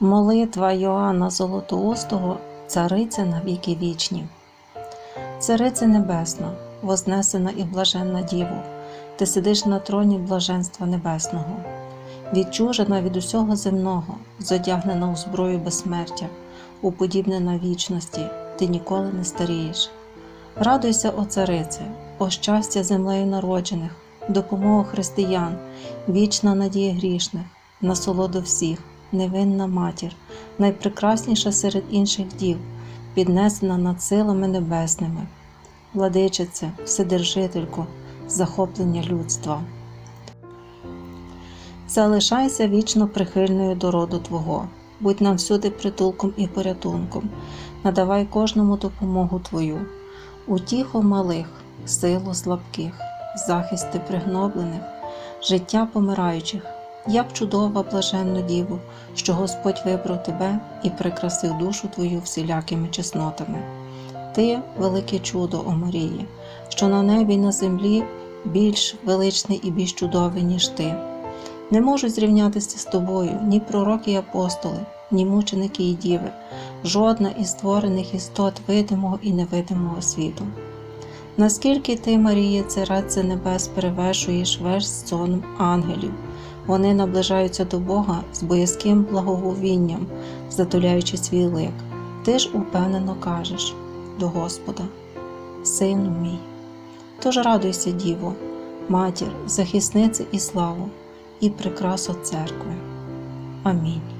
Молитва Йоанна Золотоустого, Цариця на віки вічні. Царице Небесна, вознесена і блаженна Діво, ти сидиш на троні блаженства небесного, відчужена від усього земного, зодягнена у зброю безсмертя, уподібнена вічності, ти ніколи не старієш. Радуйся, о царице, о щастя землею народжених, допомогу християн, вічна надія грішних, насолоду всіх, невинна матір, найпрекрасніша серед інших дів, піднесена над силами небесними, владичице, вседержителько, захоплення людства. Залишайся вічно прихильною до роду Твого, будь нам всюди притулком і порятунком, надавай кожному допомогу Твою, утіху малих, силу слабких, захисти пригноблених, життя помираючих, як чудова блаженну діву, що Господь вибрав тебе і прикрасив душу твою всілякими чеснотами. Ти велике чудо, о Марії, що на небі й на землі більш величний і більш чудовий, ніж ти. Не можуть зрівнятися з тобою ні пророки й апостоли, ні мученики і діви, жодна із створених істот видимого і невидимого світу. Наскільки ти, Марія, царице небес, перевершуєш весь сон ангелів, вони наближаються до Бога з боязким благоговінням, затуляючи свій лик. Ти ж упевнено кажеш до Господа, Сину мій. Тож радуйся, Діво, матір, захиснице і славу, і прикрасу церкви. Амінь.